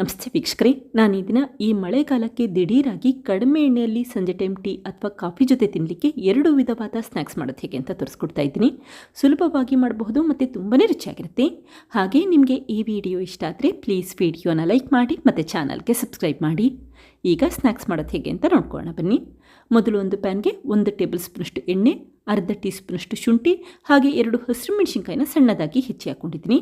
ನಮಸ್ತೆ ವೀಕ್ಷಕರೇ, ನಾನು ಈ ದಿನ ಈ ಮಳೆಗಾಲಕ್ಕೆ ದಿಢೀರಾಗಿ ಕಡಿಮೆ ಎಣ್ಣೆಯಲ್ಲಿ ಸಂಜೆ ಟೈಮ್ ಟೀ ಅಥವಾ ಕಾಫಿ ಜೊತೆ ತಿನ್ನಲಿಕ್ಕೆ ಎರಡು ವಿಧವಾದ ಸ್ನ್ಯಾಕ್ಸ್ ಮಾಡೋದು ಹೇಗೆ ಅಂತ ತೋರಿಸ್ಕೊಡ್ತಾ ಇದ್ದೀನಿ. ಸುಲಭವಾಗಿ ಮಾಡಬಹುದು ಮತ್ತು ತುಂಬಾ ರುಚಿಯಾಗಿರುತ್ತೆ. ಹಾಗೆ ನಿಮಗೆ ಈ ವಿಡಿಯೋ ಇಷ್ಟ ಆದರೆ ಪ್ಲೀಸ್ ವಿಡಿಯೋನ ಲೈಕ್ ಮಾಡಿ ಮತ್ತು ಚಾನಲ್ಗೆ ಸಬ್ಸ್ಕ್ರೈಬ್ ಮಾಡಿ. ಈಗ ಸ್ನ್ಯಾಕ್ಸ್ ಮಾಡೋದು ಹೇಗೆ ಅಂತ ನೋಡ್ಕೊಳ್ಳೋಣ ಬನ್ನಿ. ಮೊದಲು ಒಂದು ಪ್ಯಾನ್ಗೆ ಒಂದು ಟೇಬಲ್ ಸ್ಪೂನಷ್ಟು ಎಣ್ಣೆ, ಅರ್ಧ ಟೀ ಸ್ಪೂನಷ್ಟು ಶುಂಠಿ, ಹಾಗೆ ಎರಡು ಹಸಿರು ಮೆಣಸಿನಕಾಯಿನ ಸಣ್ಣದಾಗಿ ಹೆಚ್ಚಿ ಹಾಕ್ಕೊಂಡಿದ್ದೀನಿ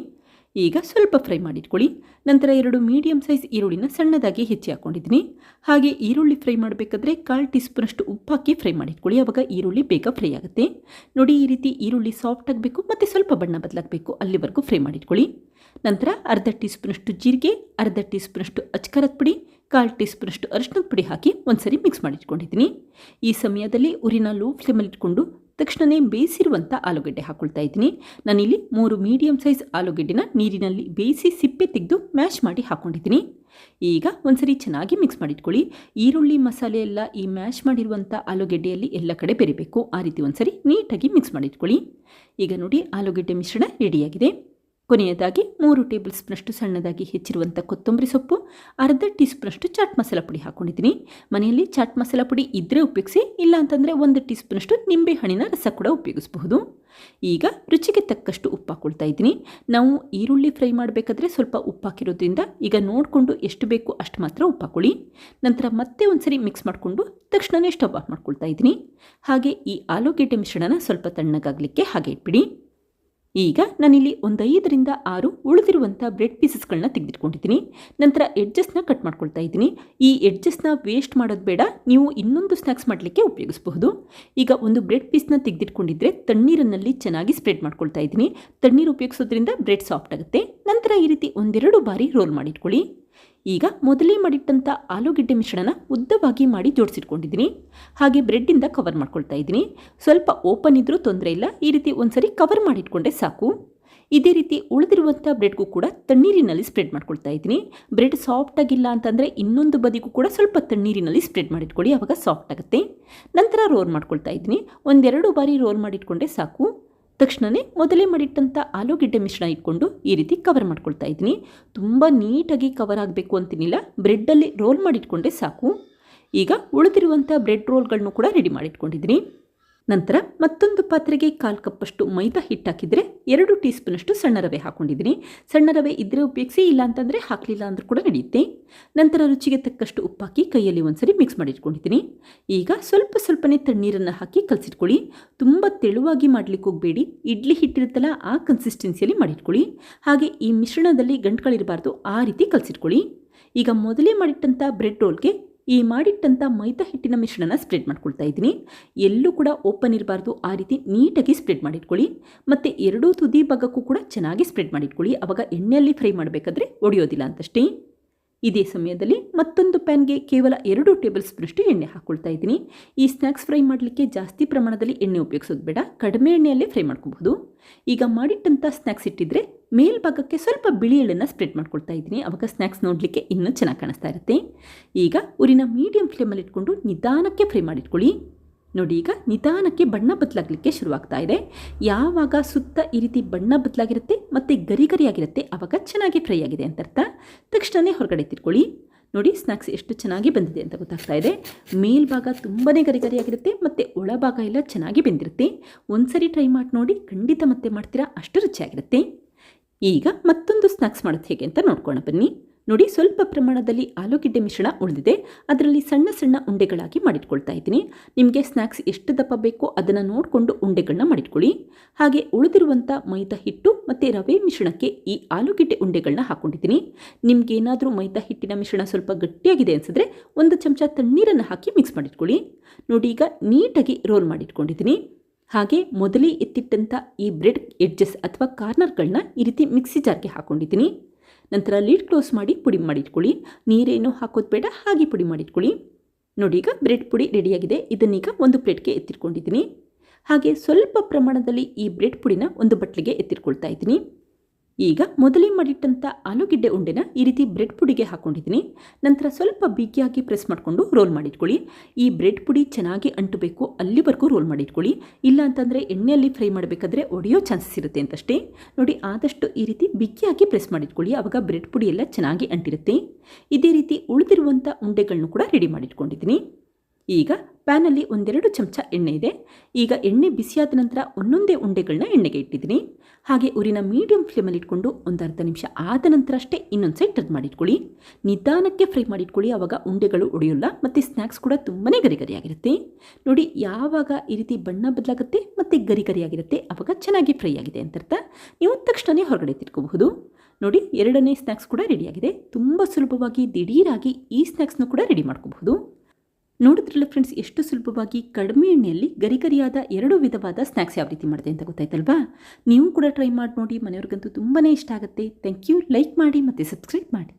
ಈಗ ಸ್ವಲ್ಪ ಫ್ರೈ ಮಾಡಿಟ್ಕೊಳ್ಳಿ. ನಂತರ ಎರಡು ಮೀಡಿಯಂ ಸೈಜ್ ಈರುಳ್ಳಿನ ಸಣ್ಣದಾಗಿ ಹೆಚ್ಚಿ ಹಾಕ್ಕೊಂಡಿದ್ದೀನಿ ಹಾಗೆ ಈರುಳ್ಳಿ ಫ್ರೈ ಮಾಡಬೇಕಾದ್ರೆ ಕಾಲು ಟೀ ಸ್ಪೂನಷ್ಟು ಉಪ್ಪು ಹಾಕಿ ಫ್ರೈ ಮಾಡಿಟ್ಕೊಳ್ಳಿ. ಆವಾಗ ಈರುಳ್ಳಿ ಬೇಗ ಫ್ರೈ ಆಗುತ್ತೆ. ನೋಡಿ ಈ ರೀತಿ ಈರುಳ್ಳಿ ಸಾಫ್ಟ್ ಆಗಬೇಕು ಮತ್ತು ಸ್ವಲ್ಪ ಬಣ್ಣ ಬದಲಾಗಬೇಕು ಅಲ್ಲಿವರೆಗೂ ಫ್ರೈ ಮಾಡಿಟ್ಕೊಳ್ಳಿ. ನಂತರ ಅರ್ಧ ಟೀ ಸ್ಪೂನಷ್ಟು ಜೀರಿಗೆ, ಅರ್ಧ ಟೀ ಸ್ಪೂನಷ್ಟು ಅಚ್ಕರದ ಪುಡಿ, ಕಾಲು ಟೀ ಸ್ಪೂನಷ್ಟು ಅರಿಶಿನದ ಪುಡಿ ಹಾಕಿ ಒಂದ್ಸರಿ ಮಿಕ್ಸ್ ಮಾಡಿಟ್ಕೊಂಡಿದ್ದೀನಿ. ಈ ಸಮಯದಲ್ಲಿ ಉರಿನ ಲೋ ಫ್ಲೇಮಲ್ಲಿ ಇಟ್ಕೊಂಡು ತಕ್ಷಣವೇ ಬೇಯಿಸಿರುವಂಥ ಆಲೂಗಡ್ಡೆ ಹಾಕೊಳ್ತಾ ಇದ್ದೀನಿ. ನಾನಿಲ್ಲಿ ಮೂರು ಮೀಡಿಯಮ್ ಸೈಜ್ ಆಲೂಗಡ್ಡೆನ ನೀರಿನಲ್ಲಿ ಬೇಯಿಸಿ ಸಿಪ್ಪೆ ತೆಗೆದು ಮ್ಯಾಶ್ ಮಾಡಿ ಹಾಕ್ಕೊಂಡಿದ್ದೀನಿ ಈಗ ಒಂದ್ಸರಿ ಚೆನ್ನಾಗಿ ಮಿಕ್ಸ್ ಮಾಡಿಟ್ಕೊಳ್ಳಿ. ಈರುಳ್ಳಿ, ಮಸಾಲೆ ಎಲ್ಲ ಈ ಮ್ಯಾಶ್ ಮಾಡಿರುವಂಥ ಆಲೂಗೆಡ್ಡೆಯಲ್ಲಿ ಎಲ್ಲ ಕಡೆ ಬೆರಿಬೇಕು. ಆ ರೀತಿ ಒಂದ್ಸರಿ ನೀಟಾಗಿ ಮಿಕ್ಸ್ ಮಾಡಿಟ್ಕೊಳ್ಳಿ. ಈಗ ನೋಡಿ ಆಲೂಗೆಡ್ಡೆ ಮಿಶ್ರಣ ರೆಡಿಯಾಗಿದೆ ಕೊನೆಯದಾಗಿ ಮೂರು ಟೇಬಲ್ ಸ್ಪೂನಷ್ಟು ಸಣ್ಣದಾಗಿ ಹೆಚ್ಚಿರುವಂಥ ಕೊತ್ತಂಬರಿ ಸೊಪ್ಪು, ಅರ್ಧ ಟೀ ಸ್ಪೂನಷ್ಟು ಚಾಟ್ ಮಸಾಲ ಪುಡಿ ಹಾಕ್ಕೊಂಡಿದ್ದೀನಿ ಮನೆಯಲ್ಲಿ ಚಾಟ್ ಮಸಾಲ ಪುಡಿ ಇದ್ದರೆ ಉಪಯೋಗಿಸಿ ಇಲ್ಲ ಅಂತಂದರೆ ಒಂದು ಟೀ ಸ್ಪೂನಷ್ಟು ನಿಂಬೆಹಣ್ಣಿನ ರಸ ಕೂಡ ಉಪಯೋಗಿಸಬಹುದು. ಈಗ ರುಚಿಗೆ ತಕ್ಕಷ್ಟು ಉಪ್ಪು ಹಾಕ್ಕೊಳ್ತಾ ಇದ್ದೀನಿ. ನಾವು ಈರುಳ್ಳಿ ಫ್ರೈ ಮಾಡಬೇಕಾದ್ರೆ ಸ್ವಲ್ಪ ಉಪ್ಪು ಹಾಕಿರೋದ್ರಿಂದ ಈಗ ನೋಡಿಕೊಂಡು ಎಷ್ಟು ಬೇಕು ಅಷ್ಟು ಮಾತ್ರ ಉಪ್ಪು ಹಾಕೊಳ್ಳಿ. ನಂತರ ಮತ್ತೆ ಒಂದ್ಸರಿ ಮಿಕ್ಸ್ ಮಾಡಿಕೊಂಡು ತಕ್ಷಣವೇ ಸ್ಟವ್ ಆಫ್ ಮಾಡ್ಕೊಳ್ತಾ ಇದ್ದೀನಿ. ಹಾಗೆ ಈ ಆಲೂಗೆಡ್ಡೆ ಮಿಶ್ರಣನ ಸ್ವಲ್ಪ ತಣ್ಣಗಾಗಲಿಕ್ಕೆ ಹಾಗೆ ಇಟ್ಬಿಡಿ. ಈಗ ನಾನಿಲ್ಲಿ ಒಂದು ಐದರಿಂದ ಆರು ಉಳಿದಿರುವಂಥ ಬ್ರೆಡ್ ಪೀಸಸ್ಗಳನ್ನ ತೆಗೆದಿಟ್ಕೊಂಡಿದ್ದೀನಿ ನಂತರ ಎಡ್ಜಸ್ನ ಕಟ್ ಮಾಡ್ಕೊಳ್ತಾ ಇದ್ದೀನಿ. ಈ ಎಡ್ಜಸ್ನ ವೇಸ್ಟ್ ಮಾಡೋದು ಬೇಡ, ನೀವು ಇನ್ನೊಂದು ಸ್ನ್ಯಾಕ್ಸ್ ಮಾಡಲಿಕ್ಕೆ ಉಪಯೋಗಿಸಬಹುದು. ಈಗ ಒಂದು ಬ್ರೆಡ್ ಪೀಸ್ನ ತೆಗೆದಿಟ್ಕೊಂಡಿದ್ರೆ ತಣ್ಣೀರಿನಲ್ಲಿ ಚೆನ್ನಾಗಿ ಸ್ಪ್ರೆಡ್ ಮಾಡ್ಕೊಳ್ತಾ ಇದ್ದೀನಿ. ತಣ್ಣೀರು ಉಪಯೋಗಿಸೋದ್ರಿಂದ ಬ್ರೆಡ್ ಸಾಫ್ಟ್ ಆಗುತ್ತೆ. ನಂತರ ಈ ರೀತಿ ಒಂದೆರಡು ಬಾರಿ ರೋಲ್ ಮಾಡಿಟ್ಕೊಳ್ಳಿ. ಈಗ ಮೊದಲೇ ಮಾಡಿಟ್ಟಂಥ ಆಲೂಗೆಡ್ಡೆ ಮಿಶ್ರಣನ ಉದ್ದವಾಗಿ ಮಾಡಿ ಜೋಡಿಸಿಟ್ಕೊಂಡಿದ್ದೀನಿ. ಹಾಗೆ ಬ್ರೆಡ್ಡಿಂದ ಕವರ್ ಮಾಡ್ಕೊಳ್ತಾ ಇದ್ದೀನಿ. ಸ್ವಲ್ಪ ಓಪನ್ ಇದ್ದರೂ ತೊಂದರೆ ಇಲ್ಲ. ಈ ರೀತಿ ಒಂದ್ಸರಿ ಕವರ್ ಮಾಡಿಟ್ಕೊಂಡೆ ಸಾಕು. ಇದೇ ರೀತಿ ಉಳಿದಿರುವಂಥ ಬ್ರೆಡ್ಗೂ ಕೂಡ ತಣ್ಣೀರಿನಲ್ಲಿ ಸ್ಪ್ರೆಡ್ ಮಾಡ್ಕೊಳ್ತಾ ಇದ್ದೀನಿ. ಬ್ರೆಡ್ ಸಾಫ್ಟ್ ಆಗಿಲ್ಲ ಅಂತಂದರೆ ಇನ್ನೊಂದು ಬದಿಗೂ ಕೂಡ ಸ್ವಲ್ಪ ತಣ್ಣೀರಿನಲ್ಲಿ ಸ್ಪ್ರೆಡ್ ಮಾಡಿಟ್ಕೊಳ್ಳಿ ಆವಾಗ ಸಾಫ್ಟ್ ಆಗುತ್ತೆ. ನಂತರ ರೋಲ್ ಮಾಡ್ಕೊಳ್ತಾ ಇದ್ದೀನಿ. ಒಂದೆರಡು ಬಾರಿ ರೋಲ್ ಮಾಡಿಟ್ಕೊಂಡೆ ಸಾಕು. ತಕ್ಷಣವೇ ಮೊದಲೇ ಮಾಡಿಟ್ಟಂಥ ಆಲೂಗೆಡ್ಡೆ ಮಿಶ್ರಣ ಇಟ್ಕೊಂಡು ಈ ರೀತಿ ಕವರ್ ಮಾಡ್ಕೊಳ್ತಾ ಇದ್ದೀನಿ. ತುಂಬ ನೀಟಾಗಿ ಕವರ್ ಆಗಬೇಕು ಅಂತೀನಿಲ್ಲ. ಬ್ರೆಡ್ಡಲ್ಲಿ ರೋಲ್ ಮಾಡಿಟ್ಕೊಂಡೆ ಸಾಕು. ಈಗ ಉಳಿದಿರುವಂಥ ಬ್ರೆಡ್ ರೋಲ್ಗಳನ್ನು ಕೂಡ ರೆಡಿ ಮಾಡಿಟ್ಕೊಂಡಿದ್ದೀನಿ. ನಂತರ ಮತ್ತೊಂದು ಪಾತ್ರೆಗೆ ಕಾಲು ಕಪ್ಪಷ್ಟು ಮೈದಾ ಹಿಟ್ಟು ಹಾಕಿದರೆ ಎರಡು ಟೀ ಸ್ಪೂನಷ್ಟು ಸಣ್ಣ ರವೆ ಹಾಕ್ಕೊಂಡಿದ್ದೀನಿ ಸಣ್ಣ ರವೆ ಇದ್ದರೆ ಉಪಯೋಗಿಸಿ, ಇಲ್ಲ ಅಂತಂದರೆ ಹಾಕಲಿಲ್ಲ ಅಂದರೂ ಕೂಡ ನಡೆಯುತ್ತೆ ನಂತರ ರುಚಿಗೆ ತಕ್ಕಷ್ಟು ಉಪ್ಪಾಕಿ ಕೈಯಲ್ಲಿ ಒಂದ್ಸರಿ ಮಿಕ್ಸ್ ಮಾಡಿಟ್ಕೊಂಡಿದ್ದೀನಿ. ಈಗ ಸ್ವಲ್ಪ ಸ್ವಲ್ಪನೇ ತಣ್ಣೀರನ್ನು ಹಾಕಿ ಕಲಸಿಟ್ಕೊಳ್ಳಿ. ತುಂಬ ತೆಳುವಾಗಿ ಮಾಡಲಿಕ್ಕೆ ಹೋಗಬೇಡಿ. ಇಡ್ಲಿ ಹಿಟ್ಟಿರುತ್ತಲ್ಲ, ಆ ಕನ್ಸಿಸ್ಟೆನ್ಸಿಯಲ್ಲಿ ಮಾಡಿಟ್ಕೊಳ್ಳಿ. ಹಾಗೆ ಈ ಮಿಶ್ರಣದಲ್ಲಿ ಗಂಟುಗಳಿರಬಾರ್ದು, ಆ ರೀತಿ ಕಲಸಿಟ್ಕೊಳ್ಳಿ. ಈಗ ಮೊದಲೇ ಮಾಡಿಟ್ಟಂಥ ಬ್ರೆಡ್ ರೋಲ್ಗೆ ಈ ಮಾಡಿಟ್ಟಂಥ ಮೈದಾ ಹಿಟ್ಟಿನ ಮಿಶ್ರಣನ ಸ್ಪ್ರೆಡ್ ಮಾಡ್ಕೊಳ್ತಾ ಇದ್ದೀನಿ. ಎಲ್ಲೂ ಕೂಡ ಓಪನ್ ಇರಬಾರ್ದು, ಆ ರೀತಿ ನೀಟಾಗಿ ಸ್ಪ್ರೆಡ್ ಮಾಡಿಟ್ಕೊಳ್ಳಿ. ಮತ್ತು ಎರಡೂ ತುದಿ ಭಾಗಕ್ಕೂ ಕೂಡ ಚೆನ್ನಾಗಿ ಸ್ಪ್ರೆಡ್ ಮಾಡಿಟ್ಕೊಳ್ಳಿ. ಆವಾಗ ಎಣ್ಣೆಯಲ್ಲಿ ಫ್ರೈ ಮಾಡಬೇಕಾದ್ರೆ ಒಡೆಯೋದಿಲ್ಲ ಅಂತಷ್ಟೇ. ಇದೇ ಸಮಯದಲ್ಲಿ ಮತ್ತೊಂದು ಪ್ಯಾನ್ಗೆ ಕೇವಲ ಎರಡು ಟೇಬಲ್ ಸ್ಪೂನಷ್ಟು ಎಣ್ಣೆ ಹಾಕ್ಕೊಳ್ತಾ ಇದ್ದೀನಿ. ಈ ಸ್ನ್ಯಾಕ್ಸ್ ಫ್ರೈ ಮಾಡಲಿಕ್ಕೆ ಜಾಸ್ತಿ ಪ್ರಮಾಣದಲ್ಲಿ ಎಣ್ಣೆ ಉಪಯೋಗಿಸೋದು ಬೇಡ, ಕಡಿಮೆ ಎಣ್ಣೆಯಲ್ಲೇ ಫ್ರೈ ಮಾಡ್ಕೋಬಹುದು. ಈಗ ಮಾಡಿಟ್ಟಂಥ ಸ್ನ್ಯಾಕ್ಸ್ ಇಟ್ಟಿದ್ರೆ ಮೇಲ್ಭಾಗಕ್ಕೆ ಸ್ವಲ್ಪ ಬಿಳಿ ಎಳ್ಳನ್ನು ಸ್ಪ್ರೆಡ್ ಮಾಡ್ಕೊಳ್ತಾ ಇದ್ದೀನಿ. ಅವಾಗ ಸ್ನ್ಯಾಕ್ಸ್ ನೋಡಲಿಕ್ಕೆ ಇನ್ನೂ ಚೆನ್ನಾಗಿ ಕಾಣಿಸ್ತಾ ಇರುತ್ತೆ. ಈಗ ಊರಿನ ಮೀಡಿಯಂ ಫ್ಲೇಮಲ್ಲಿ ಇಟ್ಕೊಂಡು ನಿಧಾನಕ್ಕೆ ಫ್ರೈ ಮಾಡಿಟ್ಕೊಳ್ಳಿ. ನೋಡಿ ಈಗ ನಿಧಾನಕ್ಕೆ ಬಣ್ಣ ಬದಲಾಗಲಿಕ್ಕೆ ಶುರುವಾಗ್ತಾ ಇದೆ. ಯಾವಾಗ ಸುತ್ತ ಈ ರೀತಿ ಬಣ್ಣ ಬದಲಾಗಿರುತ್ತೆ ಮತ್ತು ಗರಿ ಗರಿಯಾಗಿರುತ್ತೆ ಆವಾಗ ಚೆನ್ನಾಗಿ ಫ್ರೈ ಆಗಿದೆ ಅಂತ ಅರ್ಥ. ತಕ್ಷಣವೇ ಹೊರಗಡೆ ತಿರ್ಕೊಳ್ಳಿ. ನೋಡಿ ಸ್ನ್ಯಾಕ್ಸ್ ಎಷ್ಟು ಚೆನ್ನಾಗಿ ಬಂದಿದೆ ಅಂತ ಗೊತ್ತಾಗ್ತಾ ಇದೆ. ಮೇಲ್ಭಾಗ ತುಂಬಾ ಗರಿ ಗರಿಯಾಗಿರುತ್ತೆ ಮತ್ತು ಒಳಭಾಗ ಎಲ್ಲ ಚೆನ್ನಾಗಿ ಬೆಂದಿರುತ್ತೆ. ಒಂದ್ಸರಿ ಟ್ರೈ ಮಾಡಿ ನೋಡಿ ಖಂಡಿತ ಮತ್ತೆ ಮಾಡ್ತೀರಾ ಅಷ್ಟು ರುಚಿಯಾಗಿರುತ್ತೆ. ಈಗ ಮತ್ತೊಂದು ಸ್ನ್ಯಾಕ್ಸ್ ಮಾಡೋದು ಹೇಗೆ ಅಂತ ನೋಡ್ಕೋಣ ಬನ್ನಿ. ನೋಡಿ ಸ್ವಲ್ಪ ಪ್ರಮಾಣದಲ್ಲಿ ಆಲೂಗೆಡ್ಡೆ ಮಿಶ್ರಣ ಉಳಿದಿದೆ. ಅದರಲ್ಲಿ ಸಣ್ಣ ಸಣ್ಣ ಉಂಡೆಗಳಾಗಿ ಮಾಡಿಟ್ಕೊಳ್ತಾ ಇದ್ದೀನಿ. ನಿಮಗೆ ಸ್ನ್ಯಾಕ್ಸ್ ಎಷ್ಟು ದಪ್ಪ ಬೇಕೋ ಅದನ್ನು ನೋಡಿಕೊಂಡು ಉಂಡೆಗಳನ್ನ ಮಾಡಿಟ್ಕೊಳ್ಳಿ. ಹಾಗೆ ಉಳಿದಿರುವಂಥ ಮೈದಾ ಹಿಟ್ಟು ಮತ್ತು ರವೆ ಮಿಶ್ರಣಕ್ಕೆ ಈ ಆಲೂಗೆಡ್ಡೆ ಉಂಡೆಗಳನ್ನ ಹಾಕ್ಕೊಂಡಿದ್ದೀನಿ ನಿಮ್ಗೇನಾದರೂ ಮೈದಾ ಹಿಟ್ಟಿನ ಮಿಶ್ರಣ ಸ್ವಲ್ಪ ಗಟ್ಟಿಯಾಗಿದೆ ಅನಿಸಿದ್ರೆ ಒಂದು ಚಮಚ ತಣ್ಣೀರನ್ನು ಹಾಕಿ ಮಿಕ್ಸ್ ಮಾಡಿಟ್ಕೊಳ್ಳಿ. ನೋಡಿ ಈಗ ನೀಟಾಗಿ ರೋಲ್ ಮಾಡಿಟ್ಕೊಂಡಿದ್ದೀನಿ. ಹಾಗೆ ಮೊದಲೇ ಎತ್ತಿಟ್ಟಂಥ ಈ ಬ್ರೆಡ್ ಎಡ್ಜಸ್ ಅಥವಾ ಕಾರ್ನರ್ಗಳನ್ನ ಈ ರೀತಿ ಮಿಕ್ಸಿ ಜಾರ್ಗೆ ಹಾಕ್ಕೊಂಡಿದ್ದೀನಿ ನಂತರ ಲೀಡ್ ಕ್ಲೋಸ್ ಮಾಡಿ ಪುಡಿ ಮಾಡಿಟ್ಕೊಳ್ಳಿ. ನೀರೇನು ಹಾಕೋದು ಬೇಡ, ಹಾಗೆ ಪುಡಿ ಮಾಡಿಟ್ಕೊಳ್ಳಿ. ನೋಡಿ, ಈಗ ಬ್ರೆಡ್ ಪುಡಿ ರೆಡಿಯಾಗಿದೆ ಇದನ್ನೀಗ ಒಂದು ಪ್ಲೇಟ್ಗೆ ಎತ್ತಿಟ್ಕೊಂಡಿದ್ದೀನಿ. ಹಾಗೆ ಸ್ವಲ್ಪ ಪ್ರಮಾಣದಲ್ಲಿ ಈ ಬ್ರೆಡ್ ಪುಡಿನ ಒಂದು ಬಟ್ಲಿಗೆ ಎತ್ತಿಟ್ಕೊಳ್ತಾ ಇದ್ದೀನಿ. ಈಗ ಮೊದಲೇ ಮಾಡಿಟ್ಟಂಥ ಆಲೂಗೆಡ್ಡೆ ಉಂಡೆನ ಈ ರೀತಿ ಬ್ರೆಡ್ ಪುಡಿಗೆ ಹಾಕ್ಕೊಂಡಿದ್ದೀನಿ ನಂತರ ಸ್ವಲ್ಪ ಬಿಗಿಯಾಗಿ ಪ್ರೆಸ್ ಮಾಡಿಕೊಂಡು ರೋಲ್ ಮಾಡಿಟ್ಕೊಳ್ಳಿ. ಈ ಬ್ರೆಡ್ ಪುಡಿ ಚೆನ್ನಾಗಿ ಅಂಟಬೇಕು, ಅಲ್ಲಿವರೆಗೂ ರೋಲ್ ಮಾಡಿಟ್ಕೊಳ್ಳಿ. ಇಲ್ಲ ಅಂತಂದರೆ ಎಣ್ಣೆಯಲ್ಲಿ ಫ್ರೈ ಮಾಡಬೇಕಾದ್ರೆ ಒಡೆಯೋ ಚಾನ್ಸಸ್ ಇರುತ್ತೆ ಅಂತಷ್ಟೇ. ನೋಡಿ, ಆದಷ್ಟು ಈ ರೀತಿ ಬಿಗಿಯಾಗಿ ಪ್ರೆಸ್ ಮಾಡಿಟ್ಕೊಳ್ಳಿ ಆವಾಗ ಬ್ರೆಡ್ ಪುಡಿ ಎಲ್ಲ ಚೆನ್ನಾಗಿ ಅಂಟಿರುತ್ತೆ. ಇದೇ ರೀತಿ ಉಳಿದಿರುವಂಥ ಉಂಡೆಗಳನ್ನು ಕೂಡ ರೆಡಿ ಮಾಡಿಟ್ಕೊಂಡಿದ್ದೀನಿ. ಈಗ ಪ್ಯಾನಲ್ಲಿ ಒಂದೆರಡು ಚಮಚ ಎಣ್ಣೆ ಇದೆ. ಈಗ ಎಣ್ಣೆ ಬಿಸಿಯಾದ ನಂತರ ಒಂದೊಂದೇ ಉಂಡೆಗಳನ್ನ ಎಣ್ಣೆಗೆ ಇಟ್ಟಿದ್ದೀನಿ. ಹಾಗೆ ಉರಿನ ಮೀಡಿಯಂ ಫ್ಲೇಮಲ್ಲಿ ಇಟ್ಕೊಂಡು ಒಂದು ಅರ್ಧ ನಿಮಿಷ ಆದ ನಂತರ ಅಷ್ಟೇ ಇನ್ನೊಂದು ಸೈಡ್ ಟರ್ನ್ ಮಾಡಿಟ್ಕೊಳ್ಳಿ ನಿಧಾನಕ್ಕೆ ಫ್ರೈ ಮಾಡಿಟ್ಕೊಳ್ಳಿ ಆವಾಗ ಉಂಡೆಗಳು ಒಡೆಯೋಲ್ಲ ಮತ್ತು ಸ್ನ್ಯಾಕ್ಸ್ ಕೂಡ ತುಂಬಾ ಗರಿ ಗರಿಯಾಗಿರುತ್ತೆ ನೋಡಿ, ಯಾವಾಗ ಈ ರೀತಿ ಬಣ್ಣ ಬದಲಾಗುತ್ತೆ ಮತ್ತು ಗರಿ ಗರಿಯಾಗಿರುತ್ತೆ ಆವಾಗ ಚೆನ್ನಾಗಿ ಫ್ರೈ ಆಗಿದೆ ಅಂತ ಅರ್ಥ ನೀವು ತಕ್ಷಣವೇ ಹೊರಗಡೆ ತಿರ್ಕೋಬಹುದು. ನೋಡಿ, ಎರಡನೇ ಸ್ನ್ಯಾಕ್ಸ್ ಕೂಡ ರೆಡಿಯಾಗಿದೆ ತುಂಬ ಸುಲಭವಾಗಿ ದಿಢೀರಾಗಿ ಈ ಸ್ನ್ಯಾಕ್ಸ್ನ ಕೂಡ ರೆಡಿ ಮಾಡ್ಕೋಬಹುದು. ನೋಡಿದ್ರಲ್ಲ ಫ್ರೆಂಡ್ಸ್ ಎಷ್ಟು ಸುಲಭವಾಗಿ ಕಡಿಮೆ ಎಣ್ಣೆಯಲ್ಲಿ ಗರಿಗರಿಯಾದ ಎರಡು ವಿಧವಾದ ಸ್ನ್ಯಾಕ್ಸ್ ಯಾವ ರೀತಿ ಮಾಡಿದೆ ಅಂತ ಗೊತ್ತಾಯ್ತಲ್ವಾ? ನೀವು ಕೂಡ ಟ್ರೈ ಮಾಡಿ ನೋಡಿ, ಮನೆಯವ್ರಿಗಂತೂ ತುಂಬಾ ಇಷ್ಟ ಆಗುತ್ತೆ. ಥ್ಯಾಂಕ್ ಯು ಲೈಕ್ ಮಾಡಿ ಮತ್ತು ಸಬ್ಸ್ಕ್ರೈಬ್ ಮಾಡಿ.